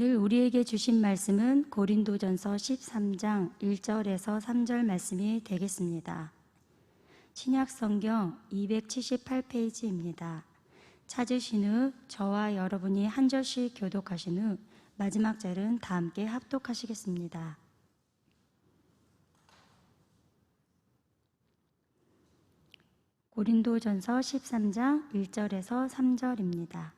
오늘 우리에게 주신 말씀은 고린도전서 13장 1절에서 3절 말씀이 되겠습니다. 신약 성경 278페이지입니다. 찾으신 후 저와 여러분이 한 절씩 교독하신 후 마지막 절은 다 함께 합독하시겠습니다. 고린도전서 13장 1절에서 3절입니다.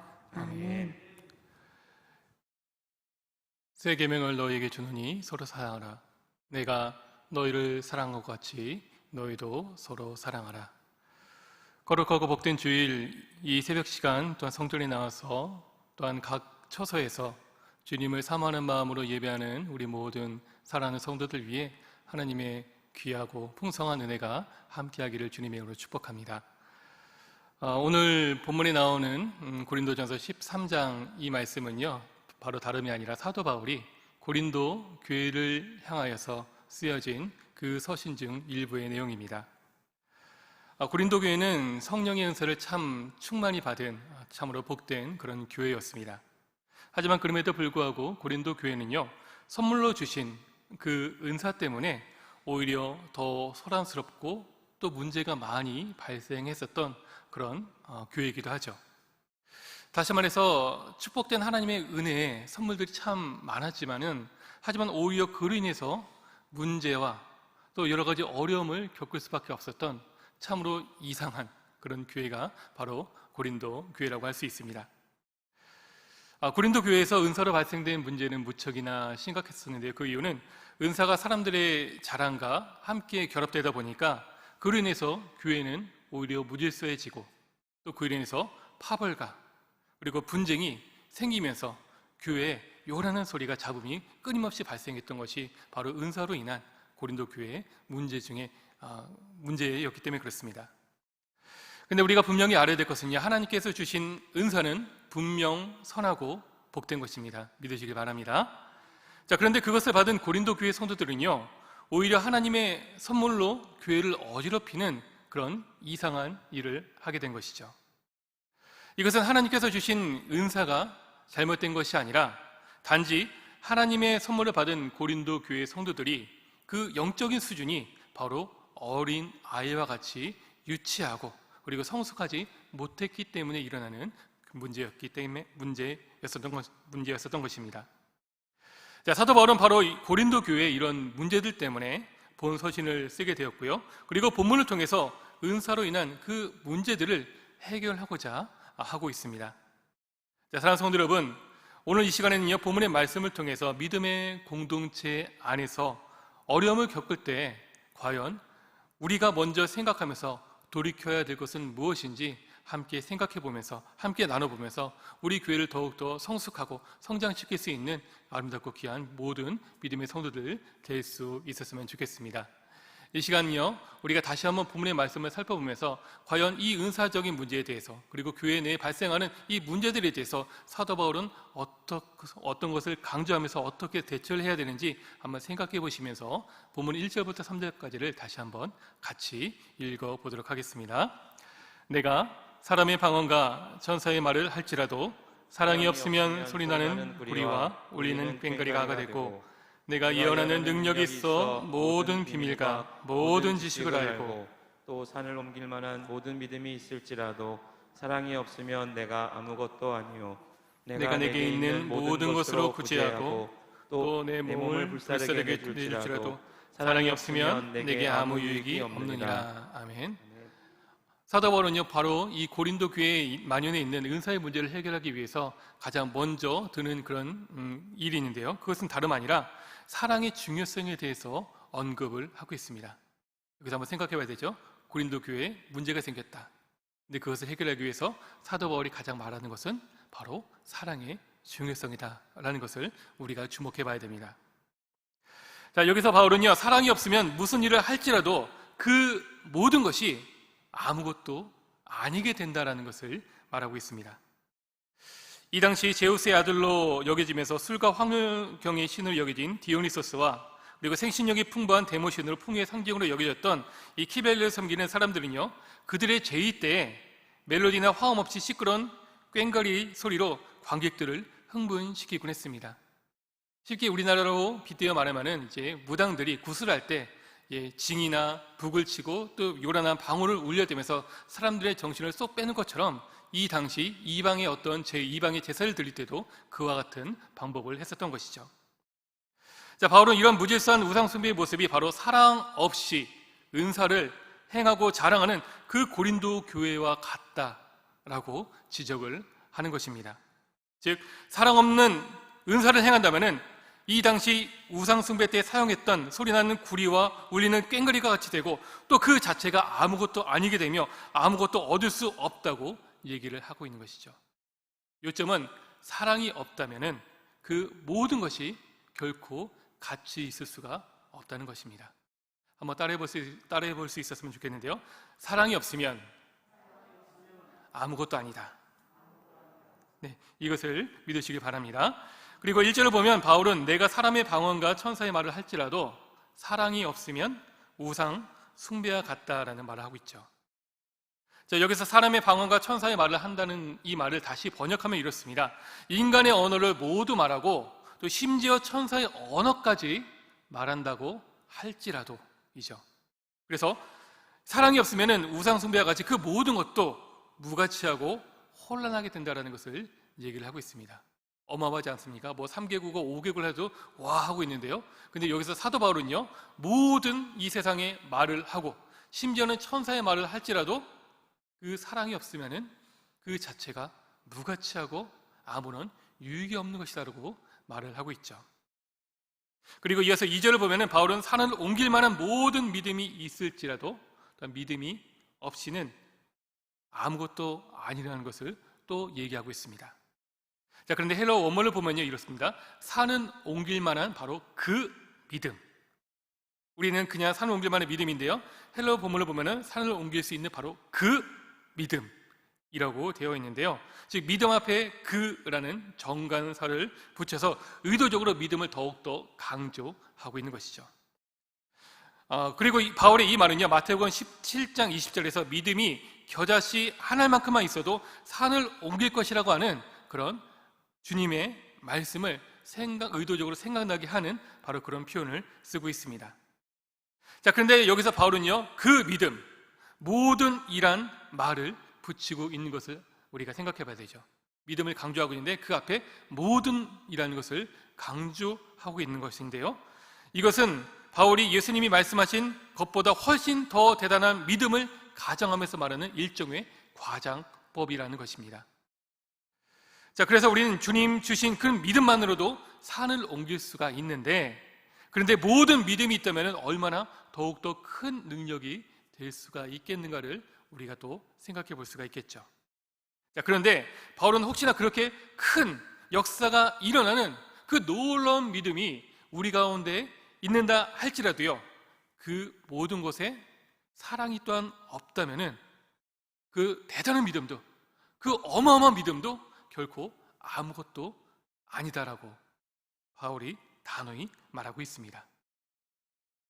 아멘. 새 계명을 너희에게 주노니 서로 사랑하라. 내가 너희를 사랑한 것 같이 너희도 서로 사랑하라. 거룩하고 복된 주일 이 새벽 시간 또한 성전에 나와서 또한 각 처소에서 주님을 사모하는 마음으로 예배하는 우리 모든 사랑하는 성도들 위해 하나님의 귀하고 풍성한 은혜가 함께하기를 주님의 이름으로 축복합니다. 아, 오늘 본문에 나오는 음, 고린도전서 13장 이 말씀은요, 바로 다름이 아니라 사도 바울이 고린도 교회를 향하여서 쓰여진 그 서신 중 일부의 내용입니다. 아, 고린도 교회는 성령의 은사를 참 충만히 받은 아, 참으로 복된 그런 교회였습니다. 하지만 그럼에도 불구하고 고린도 교회는요, 선물로 주신 그 은사 때문에 오히려 더 소란스럽고 또 문제가 많이 발생했었던 그런 어, 교회이기도 하죠. 다시 말해서 축복된 하나님의 은혜에 선물들이 참 많았지만은 하지만 오히려 그로 인해서 문제와 또 여러 가지 어려움을 겪을 수밖에 없었던 참으로 이상한 그런 교회가 바로 고린도 교회라고 할 수 있습니다. 아, 고린도 교회에서 은사로 발생된 문제는 무척이나 심각했었는데요. 그 이유는 은사가 사람들의 자랑과 함께 결합되다 보니까 그로 인해서 교회는 오히려 무질서해지고 또 그로 인해서 파벌과 그리고 분쟁이 생기면서 교회에 요란한 소리가 잡음이 끊임없이 발생했던 것이 바로 은사로 인한 고린도 교회의 문제 중에 아, 문제였기 때문에 그렇습니다. 근데 우리가 분명히 알아야 될 것은요. 하나님께서 주신 은사는 분명 선하고 복된 것입니다. 믿으시길 바랍니다. 자, 그런데 그것을 받은 고린도 교회 성도들은요. 오히려 하나님의 선물로 교회를 어지럽히는 그런 이상한 일을 하게 된 것이죠. 이것은 하나님께서 주신 은사가 잘못된 것이 아니라 단지 하나님의 선물을 받은 고린도 교회 성도들이 그 영적인 수준이 바로 어린 아이와 같이 유치하고 그리고 성숙하지 못했기 때문에 일어나는 그 문제였기 때문에 문제였었던, 것, 문제였었던 것입니다. 자, 사도 바울은 바로 고린도 교회의 이런 문제들 때문에 본 서신을 쓰게 되었고요. 그리고 본문을 통해서 은사로 인한 그 문제들을 해결하고자 하고 있습니다. 자, 사랑하는 성도 여러분, 오늘 이 시간에는요, 본문의 말씀을 통해서 믿음의 공동체 안에서 어려움을 겪을 때 과연 우리가 먼저 생각하면서 돌이켜야 될 것은 무엇인지 함께 생각해 보면서 함께 나눠 보면서 우리 교회를 더욱 더 성숙하고 성장시킬 수 있는 아름답고 귀한 모든 믿음의 성도들 될 수 있었으면 좋겠습니다. 이 시간은요, 우리가 다시 한번 본문의 말씀을 살펴보면서 과연 이 은사적인 문제에 대해서 그리고 교회 내에 발생하는 이 문제들에 대해서 사도 바울은 어떤 것을 강조하면서 어떻게 대처를 해야 되는지 한번 생각해 보시면서 본문 1절부터 3절까지를 다시 한번 같이 읽어 보도록 하겠습니다. 내가 사람의 방언과 전사의 말을 할지라도 사랑이 없으면 소리나는 구리와 울리는 꽹과리가 되고 내가 예언하는 능력이 있어 모든 비밀과 모든 지식을 알고 또 산을 옮길 만한 모든 믿음이 있을지라도 사랑이 없으면 내가 아무것도 아니요. 내가 내게 있는 모든 것으로 구제하고 또 내 몸을 불사르게 내줄지라도 사랑이 없으면 내게 아무 유익이 없느니라. 아멘. 사도 바울은요 바로 이 고린도 교회 만연에 있는 은사의 문제를 해결하기 위해서 가장 먼저 드는 그런 음, 일이 있는데요. 그것은 다름 아니라 사랑의 중요성에 대해서 언급을 하고 있습니다. 여기서 한번 생각해봐야 되죠. 고린도 교회에 문제가 생겼다. 근데 그것을 해결하기 위해서 사도 바울이 가장 말하는 것은 바로 사랑의 중요성이다라는 것을 우리가 주목해 봐야 됩니다. 자, 여기서 바울은요, 사랑이 없으면 무슨 일을 할지라도 그 모든 것이 아무것도 아니게 된다라는 것을 말하고 있습니다. 이 당시 제우스의 아들로 여겨지면서 술과 황금경의 신으로 여겨진 디오니소스와 그리고 생신력이 풍부한 데모신으로 풍요의 상징으로 여겨졌던 이 키벨을 섬기는 사람들은요, 그들의 제의 때에 멜로디나 화음 없이 시끄러운 꽹과리 소리로 관객들을 흥분시키곤 했습니다. 쉽게 우리나라로 빗대어 말하면은 이제 무당들이 구슬할 때 예, 징이나 북을 치고 또 요란한 방울을 울려대면서 사람들의 정신을 쏙 빼는 것처럼 이 당시 이방의 어떤 제 이방의 제사를 드릴 때도 그와 같은 방법을 했었던 것이죠. 자, 바울은 이런 무질서한 우상 숭배의 모습이 바로 사랑 없이 은사를 행하고 자랑하는 그 고린도 교회와 같다라고 지적을 하는 것입니다. 즉 사랑 없는 은사를 행한다면은 이 당시 우상 숭배 때 사용했던 소리나는 구리와 울리는 꽹과리가 같이 되고 또 그 자체가 아무것도 아니게 되며 아무것도 얻을 수 없다고 얘기를 하고 있는 것이죠. 요점은 사랑이 없다면은 그 모든 것이 결코 같이 있을 수가 없다는 것입니다. 한번 따라해 볼 수, 따라해 볼 수 있었으면 좋겠는데요. 사랑이 없으면 아무것도 아니다. 네, 이것을 믿으시기 바랍니다. 그리고 1절을 보면 바울은 내가 사람의 방언과 천사의 말을 할지라도 사랑이 없으면 우상 숭배와 같다라는 말을 하고 있죠. 자, 여기서 사람의 방언과 천사의 말을 한다는 이 말을 다시 번역하면 이렇습니다. 인간의 언어를 모두 말하고 또 심지어 천사의 언어까지 말한다고 할지라도 이죠. 그래서 사랑이 없으면 우상 숭배와 같이 그 모든 것도 무가치하고 혼란하게 된다는 것을 얘기를 하고 있습니다. 어마어마하지 않습니까? 뭐 3개국어, 5개국을 해도 와 하고 있는데요. 근데 여기서 사도 바울은요. 모든 이 세상의 말을 하고 심지어는 천사의 말을 할지라도 그 사랑이 없으면은 그 자체가 무가치하고 아무런 유익이 없는 것이다라고 말을 하고 있죠. 그리고 이어서 2절을 보면은 바울은 산을 옮길 만한 모든 믿음이 있을지라도 믿음이 없이는 아무것도 아니라는 것을 또 얘기하고 있습니다. 자, 그런데 헬러 원문을 보면요, 이렇습니다. 산은 옮길 만한 바로 그 믿음. 우리는 그냥 산을 옮길 만한 믿음인데요. 헬러 본문을 보면은 산을 옮길 수 있는 바로 그 믿음이라고 되어 있는데요. 즉, 믿음 앞에 그라는 정관사를 붙여서 의도적으로 믿음을 더욱더 강조하고 있는 것이죠. 어, 그리고 이- 바울의 이 말은요, 마태복음 17장 20절에서 믿음이 겨자씨 하나만큼만 있어도 산을 옮길 것이라고 하는 그런 주님의 말씀을 생각, 의도적으로 생각나게 하는 바로 그런 표현을 쓰고 있습니다. 자, 그런데 여기서 바울은요, 그 믿음, 모든 이란 말을 붙이고 있는 것을 우리가 생각해 봐야 되죠. 믿음을 강조하고 있는데 그 앞에 모든 이라는 것을 강조하고 있는 것인데요. 이것은 바울이 예수님이 말씀하신 것보다 훨씬 더 대단한 믿음을 가정하면서 말하는 일종의 과장법이라는 것입니다. 자, 그래서 우리는 주님 주신 그 믿음만으로도 산을 옮길 수가 있는데, 그런데 모든 믿음이 있다면 얼마나 더욱더 큰 능력이 될 수가 있겠는가를 우리가 또 생각해 볼 수가 있겠죠. 자, 그런데 바울은 혹시나 그렇게 큰 역사가 일어나는 그 놀라운 믿음이 우리 가운데 있는다 할지라도요, 그 모든 것에 사랑이 또한 없다면은 그 대단한 믿음도, 그 어마어마한 믿음도 결코 아무것도 아니다라고 바울이 단호히 말하고 있습니다.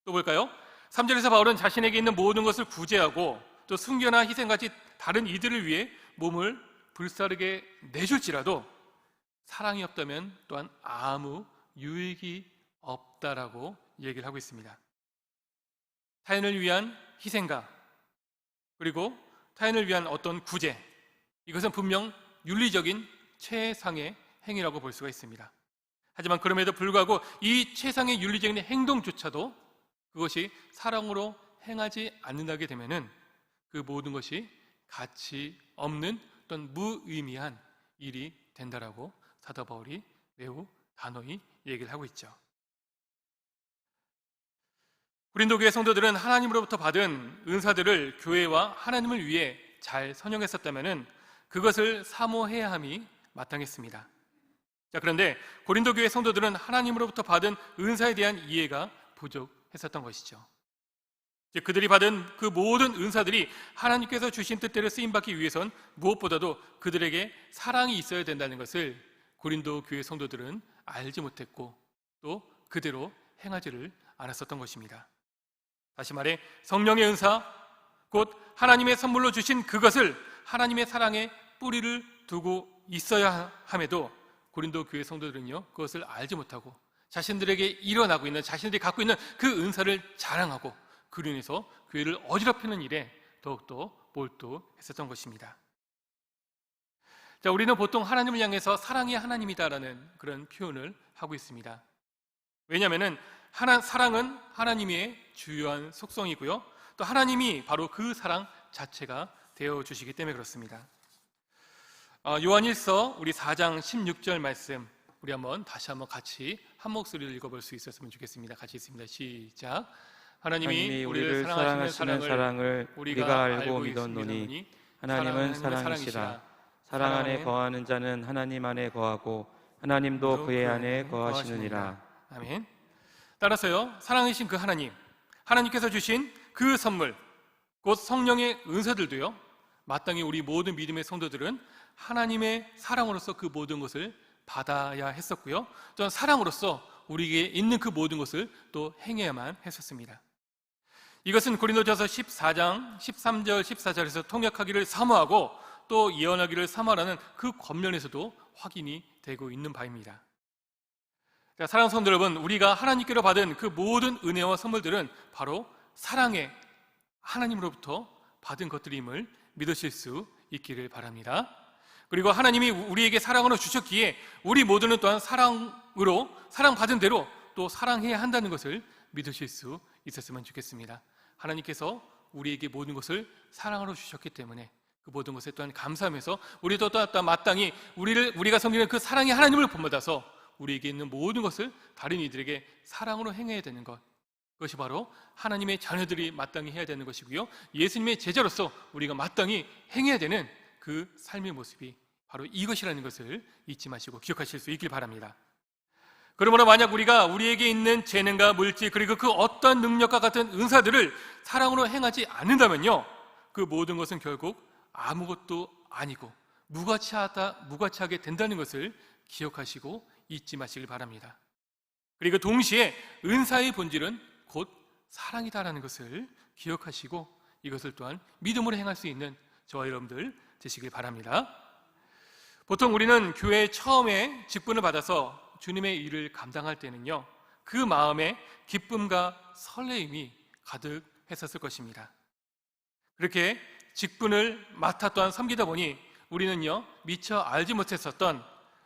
또 볼까요? 3절에서 바울은 자신에게 있는 모든 것을 구제하고 또 순교나 희생같이 다른 이들을 위해 몸을 불사르게 내줄지라도 사랑이 없다면 또한 아무 유익이 없다라고 얘기를 하고 있습니다. 타인을 위한 희생가 그리고 타인을 위한 어떤 구제 이것은 분명 윤리적인 최상의 행위라고 볼 수가 있습니다. 하지만 그럼에도 불구하고 이 최상의 윤리적인 행동조차도 그것이 사랑으로 행하지 않는다게 되면은 그 모든 것이 가치 없는 어떤 무의미한 일이 된다라고 사도 바울이 매우 단호히 얘기를 하고 있죠. 고린도 교회 성도들은 하나님으로부터 받은 은사들을 교회와 하나님을 위해 잘 선용했었다면은 그것을 사모해야 함이 마땅했습니다. 자, 그런데 고린도 교회 성도들은 하나님으로부터 받은 은사에 대한 이해가 부족했었던 것이죠. 즉, 그들이 받은 그 모든 은사들이 하나님께서 주신 뜻대로 쓰임 받기 위해선 무엇보다도 그들에게 사랑이 있어야 된다는 것을 고린도 교회 성도들은 알지 못했고 또 그대로 행하지를 않았었던 것입니다. 다시 말해 성령의 은사 곧 하나님의 선물로 주신 그것을 하나님의 사랑에 뿌리를 두고 있어야 함에도 고린도 교회 성도들은요 그것을 알지 못하고 자신들에게 일어나고 있는 자신들이 갖고 있는 그 은사를 자랑하고 인해서 교회를 어지럽히는 일에 더욱더 몰두했었던 것입니다. 자, 우리는 보통 하나님을 향해서 사랑이 하나님이다라는 그런 표현을 하고 있습니다. 왜냐하면은 하나, 사랑은 하나님의 주요한 속성이고요. 또 하나님이 바로 그 사랑 자체가 되어 주시기 때문에 그렇습니다. 어, 요한일서 우리 4장 16절 말씀 우리 한번 다시 한번 같이 한 목소리를 읽어볼 수 있었으면 좋겠습니다. 같이 있습니다. 시작. 하나님이, 하나님이 우리를 사랑하시는 사랑을 사랑을 우리가 알고 믿었노니 하나님은 사랑이시라 사랑 안에 거하는 자는 하나님 안에 거하고 하나님도 그의 안에 거하시느니라 아멘. 따라서요, 사랑이신 그 하나님, 하나님께서 주신 그 선물, 곧 성령의 은사들도요, 마땅히 우리 모든 믿음의 성도들은 하나님의 사랑으로서 그 모든 것을 받아야 했었고요. 또한 사랑으로서 우리에게 있는 그 모든 것을 또 행해야만 했었습니다. 이것은 고린도전서 14장 13절 14절에서 통역하기를 사모하고 또 예언하기를 사모하라는 그 권면에서도 확인이 되고 있는 바입니다. 자, 사랑하는 성도 여러분, 우리가 하나님께로 받은 그 모든 은혜와 선물들은 바로 사랑의 하나님으로부터 받은 것들임을 믿으실 수 있기를 바랍니다. 그리고 하나님이 우리에게 사랑으로 주셨기에 우리 모두는 또한 사랑으로 사랑받은 대로 또 사랑해야 한다는 것을 믿으실 수 있었으면 좋겠습니다. 하나님께서 우리에게 모든 것을 사랑으로 주셨기 때문에 그 모든 것에 또한 감사하면서 우리도 또한 마땅히 우리를 우리가 섬기는 그 사랑의 하나님을 본받아서 우리에게 있는 모든 것을 다른 이들에게 사랑으로 행해야 되는 것. 그것이 바로 하나님의 자녀들이 마땅히 해야 되는 것이고요. 예수님의 제자로서 우리가 마땅히 행해야 되는 그 삶의 모습이 바로 이것이라는 것을 잊지 마시고 기억하실 수 있길 바랍니다. 그러므로 만약 우리가 우리에게 있는 재능과 물질 그리고 그 어떤 능력과 같은 은사들을 사랑으로 행하지 않는다면요. 그 모든 것은 결국 아무것도 아니고 무가치하다 무가치하게 된다는 것을 기억하시고 잊지 마시길 바랍니다. 그리고 동시에 은사의 본질은 곧 사랑이다라는 것을 기억하시고 이것을 또한 믿음으로 행할 수 있는 저와 여러분들 되시길 바랍니다. 보통 우리는 교회 처음에 직분을 받아서 주님의 일을 감당할 때는요, 그 마음에 기쁨과 설레임이 가득했었을 것입니다. 그렇게 직분을 맡아 또한 섬기다 보니 우리는요, 미처 알지 못했었던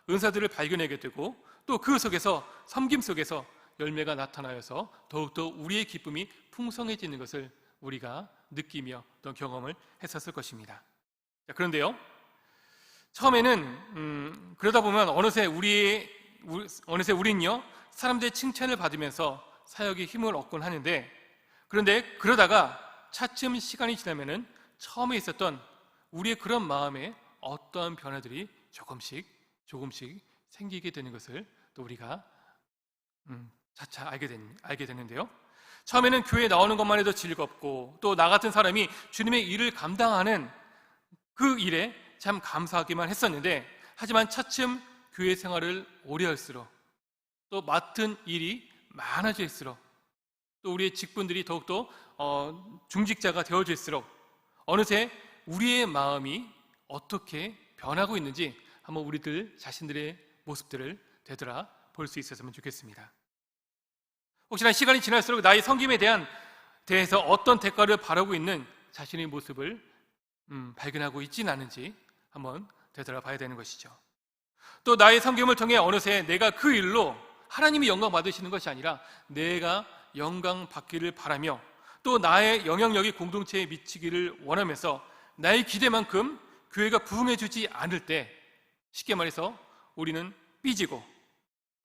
은사들을 발견하게 되고 또 그 속에서 섬김 속에서 열매가 나타나여서 더욱더 우리의 기쁨이 풍성해지는 것을 우리가 느끼며 또 경험을 했었을 것입니다. 자, 그런데요, 처음에는 음, 그러다 보면 어느새 우리 어느새 우린요 사람들의 칭찬을 받으면서 사역에 힘을 얻곤 하는데 그런데 그러다가 차츰 시간이 지나면은 처음에 있었던 우리의 그런 마음에 어떠한 변화들이 조금씩 조금씩 생기게 되는 것을 또 우리가 음, 차차 알게, 된, 알게 되는데요. 처음에는 교회에 나오는 것만 해도 즐겁고 또 나 같은 사람이 주님의 일을 감당하는 그 일에 참 감사하기만 했었는데 하지만 차츰 교회 생활을 오래 할수록 또 맡은 일이 많아질수록 또 우리의 직분들이 더욱더 어, 중직자가 되어질수록 어느새 우리의 마음이 어떻게 변하고 있는지 한번 우리들 자신들의 모습들을 되돌아 볼 수 있었으면 좋겠습니다. 혹시나 시간이 지날수록 나의 성김에 대한 대해서 어떤 대가를 바라고 있는 자신의 모습을 음, 발견하고 있지는 않은지 한번 되돌아봐야 되는 것이죠. 또 나의 성김을 통해 어느새 내가 그 일로 하나님이 영광 받으시는 것이 아니라 내가 영광 받기를 바라며 또 나의 영향력이 공동체에 미치기를 원하면서 나의 기대만큼 교회가 부흥해 주지 않을 때 쉽게 말해서 우리는 삐지고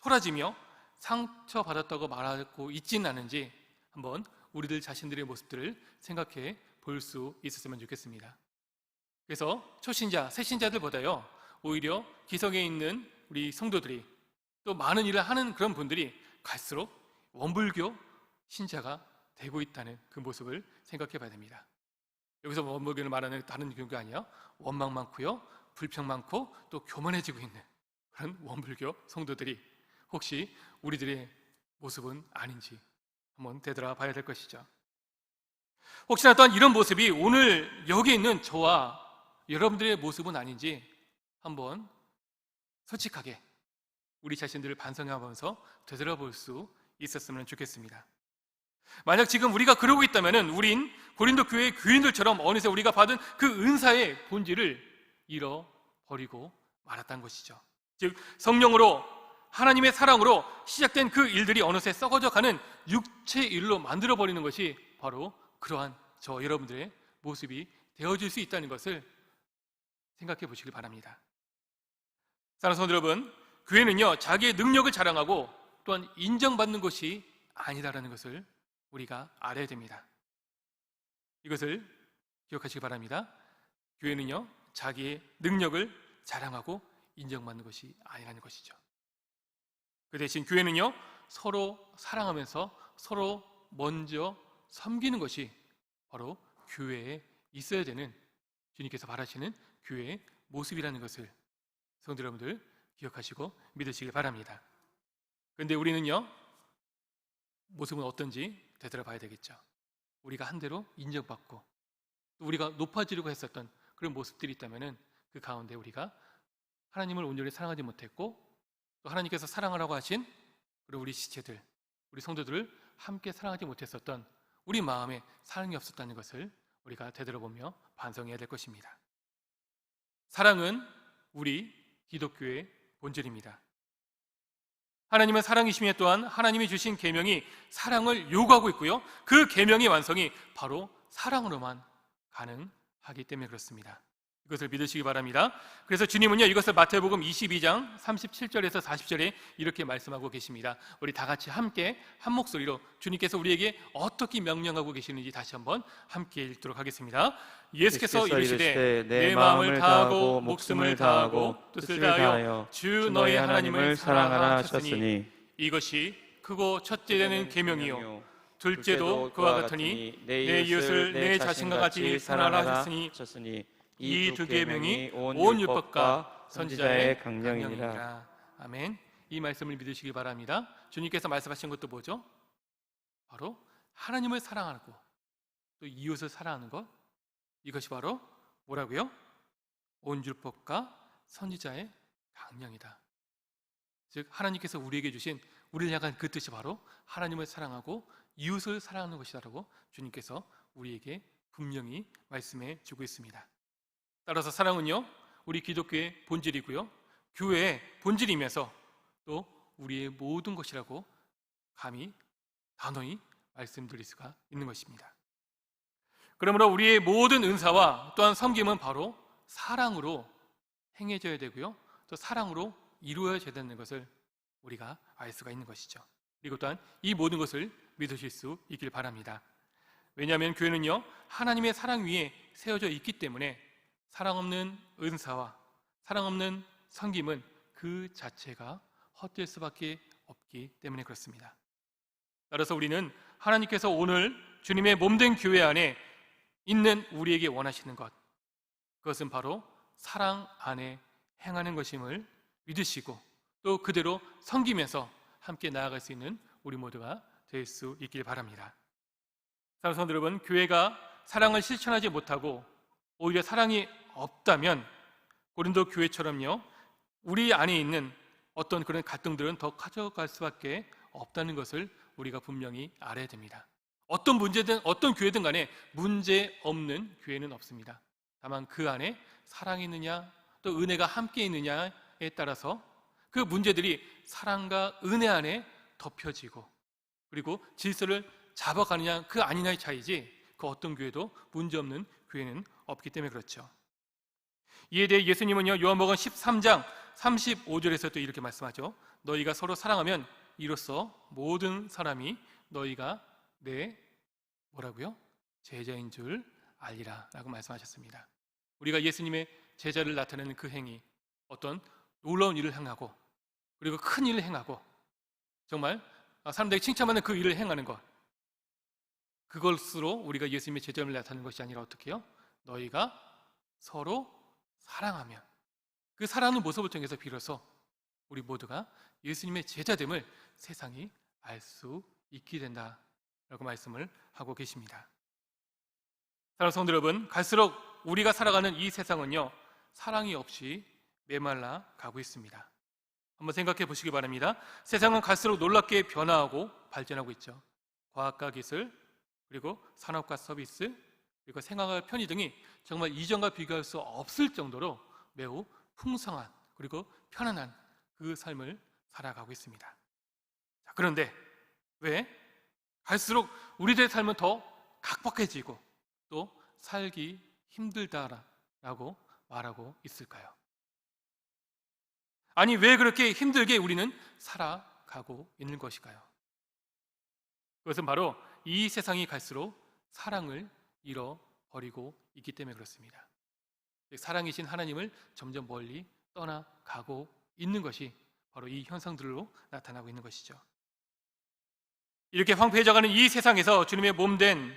토라지며 상처받았다고 말하고 있지는 않은지 한번 우리들 자신들의 모습들을 생각해 볼 수 있었으면 좋겠습니다. 그래서 초신자, 새신자들보다요, 오히려 기성에 있는 우리 성도들이 또 많은 일을 하는 그런 분들이 갈수록 원불교 신자가 되고 있다는 그 모습을 생각해 봐야 됩니다. 여기서 원불교를 말하는 다른 교가 아니야. 원망 많고요. 불평 많고 또 교만해지고 있는 그런 원불교 성도들이 혹시 우리들의 모습은 아닌지 한번 되돌아 봐야 될 것이죠. 혹시나 또한 이런 모습이 오늘 여기 있는 저와 여러분들의 모습은 아닌지 한번 솔직하게 우리 자신들을 반성해보면서 되돌아볼 수 있었으면 좋겠습니다. 만약 지금 우리가 그러고 있다면 우린 고린도 교회 교인들처럼 어느새 우리가 받은 그 은사의 본질을 잃어버리고 말았다는 것이죠. 즉 성령으로 하나님의 사랑으로 시작된 그 일들이 어느새 썩어져 가는 육체 일로 만들어 버리는 것이 바로 그러한 저 여러분들의 모습이 되어질 수 있다는 것을 생각해 보시길 바랍니다. 사랑하는 성도 여러분, 교회는요 자기의 능력을 자랑하고 또한 인정받는 것이 아니다라는 것을 우리가 알아야 됩니다. 이것을 기억하시기 바랍니다. 교회는요 자기의 능력을 자랑하고 인정받는 것이 아니라는 것이죠. 그 대신 교회는요 서로 사랑하면서 서로 먼저 섬기는 것이 바로 교회에 있어야 되는 주님께서 바라시는 교회의 모습이라는 것을 성도 여러분들 기억하시고 믿으시길 바랍니다. 그런데 우리는요 모습은 어떤지 되돌아봐야 되겠죠. 우리가 한 대로 인정받고 또 우리가 높아지려고 했었던 그런 모습들이 있다면은 그 가운데 우리가 하나님을 온전히 사랑하지 못했고 또 하나님께서 사랑하라고 하신 그리고 우리 시체들, 우리 성도들을 함께 사랑하지 못했었던 우리 마음에 사랑이 없었다는 것을 우리가 되돌아보며 반성해야 될 것입니다. 사랑은 우리 기독교의 본질입니다. 하나님은 사랑이시며 또한 하나님이 주신 계명이 사랑을 요구하고 있고요. 그 계명의 완성이 바로 사랑으로만 가능하기 때문에 그렇습니다. 이것을 믿으시기 바랍니다. 그래서 주님은요, 이것을 마태복음 22장 37절에서 40절에 이렇게 말씀하고 계십니다. 우리 다 같이 함께 한 목소리로 주님께서 우리에게 어떻게 명령하고 계시는지 다시 한번 함께 읽도록 하겠습니다. 예수께서 이르시되 내 마음을 다하고 목숨을 다하고 뜻을 다하여 주 너의 하나님을 사랑하라 하셨으니 이것이 크고 첫째 되는 계명이요 둘째도 그와 같으니 내 이웃을 내 자신과 같이 사랑하라 하셨으니 이 두 계명이 온 율법과 선지자의 강령이니라. 아멘. 이 말씀을 믿으시기 바랍니다. 주님께서 말씀하신 것도 뭐죠? 바로 하나님을 사랑하고 또 이웃을 사랑하는 것. 이것이 바로 뭐라고요? 온 율법과 선지자의 강령이다. 즉 하나님께서 우리에게 주신 우리를 향한 그 뜻이 바로 하나님을 사랑하고 이웃을 사랑하는 것이다라고 주님께서 우리에게 분명히 말씀해 주고 있습니다. 따라서 사랑은요, 우리 기독교의 본질이고요, 교회의 본질이면서 또 우리의 모든 것이라고 감히 단호히 말씀드릴 수가 있는 것입니다. 그러므로 우리의 모든 은사와 또한 섬김은 바로 사랑으로 행해져야 되고요, 또 사랑으로 이루어져야 되는 것을 우리가 알 수가 있는 것이죠. 그리고 또한 이 모든 것을 믿으실 수 있길 바랍니다. 왜냐하면 교회는요, 하나님의 사랑 위에 세워져 있기 때문에 사랑 없는 은사와 사랑 없는 섬김은 그 자체가 헛될 수밖에 없기 때문에 그렇습니다. 따라서 우리는 하나님께서 오늘 주님의 몸된 교회 안에 있는 우리에게 원하시는 것, 그것은 바로 사랑 안에 행하는 것임을 믿으시고 또 그대로 섬기면서 함께 나아갈 수 있는 우리 모두가 될 수 있길 바랍니다. 사랑하는 여러분, 교회가 사랑을 실천하지 못하고 오히려 사랑이 없다면 고린도 교회처럼요 우리 안에 있는 어떤 그런 갈등들은 더 가져갈 수밖에 없다는 것을 우리가 분명히 알아야 됩니다. 어떤 문제든 어떤 교회든 간에 문제 없는 교회는 없습니다. 다만 그 안에 사랑이 있느냐 또 은혜가 함께 있느냐에 따라서 그 문제들이 사랑과 은혜 안에 덮여지고 그리고 질서를 잡아가느냐 그 아니냐의 차이지 그 어떤 교회도 문제 없는 교회는 없기 때문에 그렇죠. 이에 대해 예수님은요 요한복음 13장 35절에서 또 이렇게 말씀하죠. 너희가 서로 사랑하면 이로써 모든 사람이 너희가 내 뭐라고요? 제자인 줄 알리라라고 말씀하셨습니다. 우리가 예수님의 제자를 나타내는 그 행위 어떤 놀라운 일을 행하고 그리고 큰 일을 행하고 정말 사람들에게 칭찬받는 그 일을 행하는 것 그것으로 우리가 예수님의 제자를 나타내는 것이 아니라 어떻게 해요? 너희가 서로 사랑하면 그 사랑하는 모습을 통해서 비로소 우리 모두가 예수님의 제자됨을 세상이 알 수 있게 된다라고 말씀을 하고 계십니다. 사랑하는 성도 여러분, 갈수록 우리가 살아가는 이 세상은요 사랑이 없이 메말라 가고 있습니다. 한번 생각해 보시기 바랍니다. 세상은 갈수록 놀랍게 변화하고 발전하고 있죠. 과학과 기술, 그리고 산업과 서비스, 그리고 생활과 편의 등이 정말 이전과 비교할 수 없을 정도로 매우 풍성한 그리고 편안한 그 삶을 살아가고 있습니다. 자, 그런데 왜 갈수록 우리들의 삶은 더 각박해지고 또 살기 힘들다라고 말하고 있을까요? 아니 왜 그렇게 힘들게 우리는 살아가고 있는 것일까요? 그것은 바로 이 세상이 갈수록 사랑을 잃어버리고 있기 때문에 그렇습니다. 사랑이신 하나님을 점점 멀리 떠나가고 있는 것이 바로 이 현상들로 나타나고 있는 것이죠. 이렇게 황폐해져가는 이 세상에서 주님의 몸 된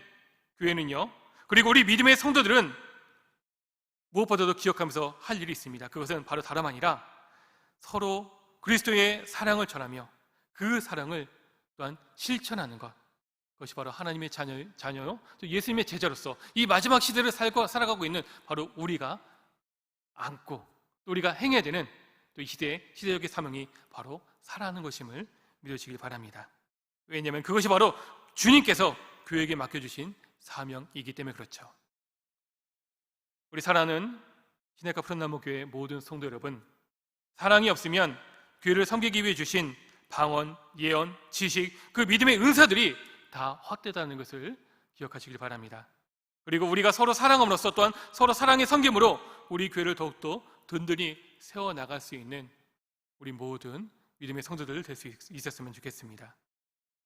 교회는요, 그리고 우리 믿음의 성도들은 무엇보다도 기억하면서 할 일이 있습니다. 그것은 바로 다름 아니라 서로 그리스도의 사랑을 전하며 그 사랑을 또한 실천하는 것. 그것이 바로 하나님의 자녀, 자녀요, 또 예수님의 제자로서 이 마지막 시대를 살고, 살아가고 있는 바로 우리가 안고 또 우리가 행해야 되는 또 이 시대의 시대적인 사명이 바로 살아가는 것임을 믿으시길 바랍니다. 왜냐하면 그것이 바로 주님께서 교회에게 맡겨주신 사명이기 때문에 그렇죠. 우리 사랑하는 시내가 푸른나무 교회 모든 성도 여러분, 사랑이 없으면 교회를 섬기기 위해 주신 방언, 예언, 지식, 그 믿음의 은사들이 다 헛되다는 것을 기억하시길 바랍니다. 그리고 우리가 서로 사랑함으로써 또한 서로 사랑의 섬김으로 우리 교회를 더욱더 든든히 세워 나갈 수 있는 우리 모든 믿음의 성도들 될 수 있었으면 좋겠습니다.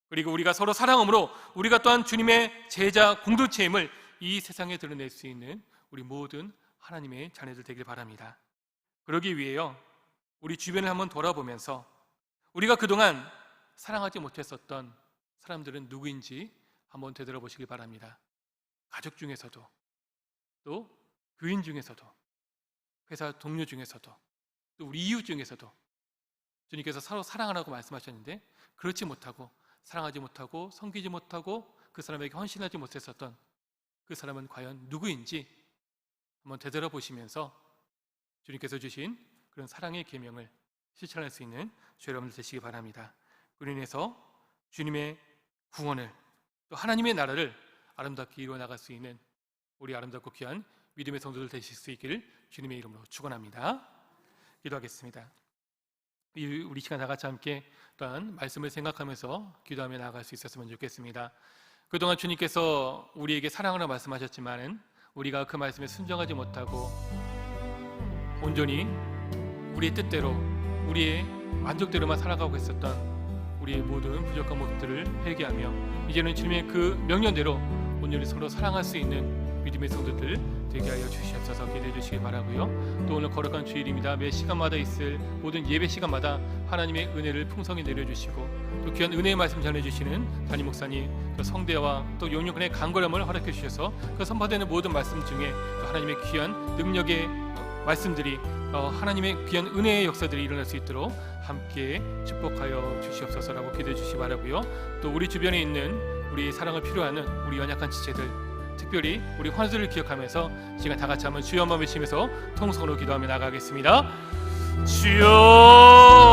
그리고 우리가 서로 사랑함으로 우리가 또한 주님의 제자 공동체임을 이 세상에 드러낼 수 있는 우리 모든 하나님의 자녀들 되길 바랍니다. 그러기 위해요. 우리 주변을 한번 돌아보면서 우리가 그동안 사랑하지 못했었던 사람들은 누구인지 한번 되돌아 보시길 바랍니다. 가족 중에서도 또 교인 중에서도 회사 동료 중에서도 또 우리 이웃 중에서도 주님께서 서로 사랑하라고 말씀하셨는데 그렇지 못하고 사랑하지 못하고 섬기지 못하고 그 사람에게 헌신하지 못했었던 그 사람은 과연 누구인지 한번 되돌아 보시면서 주님께서 주신 그런 사랑의 계명을 실천할 수 있는 주 여러분들 되시기 바랍니다. 그로 인해서 주님의 구원을 또 하나님의 나라를 아름답게 이루어 나갈 수 있는 우리 아름답고 귀한 믿음의 성도들 되실 수 있기를 주님의 이름으로 축원합니다. 기도하겠습니다. 이 우리 시간 다 같이 함께 또한 말씀을 생각하면서 기도하며 나아갈 수 있었으면 좋겠습니다. 그동안 주님께서 우리에게 사랑으로 말씀하셨지만은 우리가 그 말씀에 순종하지 못하고 온전히 우리의 뜻대로 우리의 만족대로만 살아가고 있었던 우리의 모든 부족한 모습들을 회개하며 이제는 주님의 그 명령대로 온전히 서로 사랑할 수 있는 믿음의 성도들 되게 하여 주시옵소서 기도해 주시기 바라고요. 또 오늘 거룩한 주일입니다. 매 시간마다 있을 모든 예배 시간마다 하나님의 은혜를 풍성히 내려주시고 또 귀한 은혜의 말씀 전해주시는 담임 목사님 또 성대와 또 용역은의 강건함을 허락해 주셔서 그 선포되는 모든 말씀 중에 또 하나님의 귀한 능력의 말씀들이 어, 하나님의 귀한 은혜의 역사들이 일어날 수 있도록 함께 축복하여 주시옵소서라고 기도해 주시기 바라고요. 또 우리 주변에 있는 우리 사랑을 필요하는 우리 연약한 지체들 특별히 우리 환수를 기억하면서 시간 다 같이 한번 주여 한번 외치면서 통성으로 기도하며 나가겠습니다. 주여